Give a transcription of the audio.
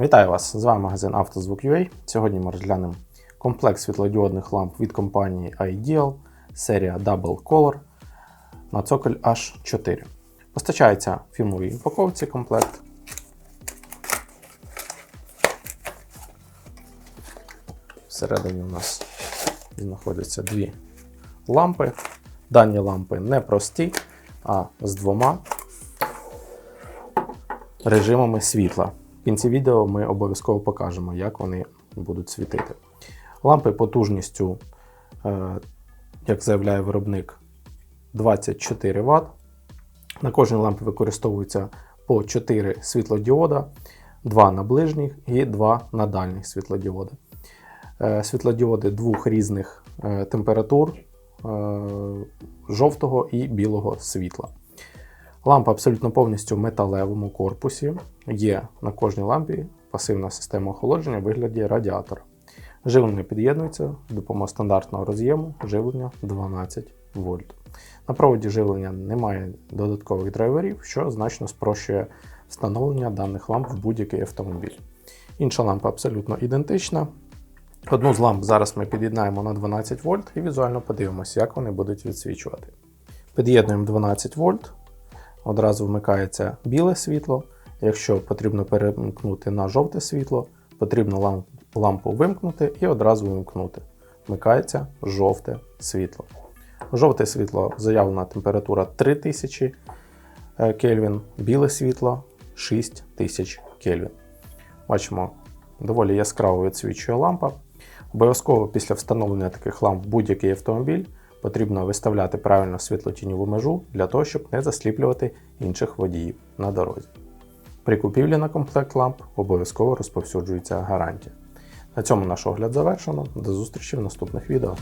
Вітаю вас! З вами магазин «Автозвук.UA». Сьогодні ми розглянемо комплект світлодіодних ламп від компанії Ideal, серія Double Color на цоколь H4. Постачається в фірмовій упаковці комплект. Всередині у нас знаходяться дві лампи. Дані лампи не прості, а з двома режимами світла. В кінці відео ми обов'язково покажемо, як вони будуть світити. Лампи потужністю, е, як заявляє виробник, 24 Вт. На кожній лампі використовується по 4 світлодіода, 2 на ближніх і 2 на дальніх світлодіоди. Е, Світлодіоди двох різних е, температур жовтого і білого світла. Лампа абсолютно повністю в металевому корпусі. Є на кожній лампі пасивна система охолодження в вигляді радіатора. Живлення під'єднується допомогою стандартного роз'єму живлення 12 вольт. На проводі живлення немає додаткових драйверів, що значно спрощує встановлення даних ламп в будь-який автомобіль. Інша лампа абсолютно ідентична. Одну з ламп зараз ми під'єднаємо на 12 вольт і візуально подивимося, як вони будуть відсвічувати. Під'єднуємо 12 вольт. Одразу вмикається біле світло. Якщо потрібно перемкнути на жовте світло, потрібно лампу вимкнути і одразу вимкнути. Вмикається жовте світло. Жовте світло заявлена температура 3000 Кельвін, біле світло 6000 Кельвін. Бачимо, доволі яскраво відсвічує лампа. Обов'язково після встановлення таких ламп в будь-який автомобіль потрібно виставляти правильно світлотіньову межу для того, щоб не засліплювати інших водіїв на дорозі. При купівлі на комплект ламп обов'язково розповсюджується гарантія. На цьому наш огляд завершено. До зустрічі в наступних відео.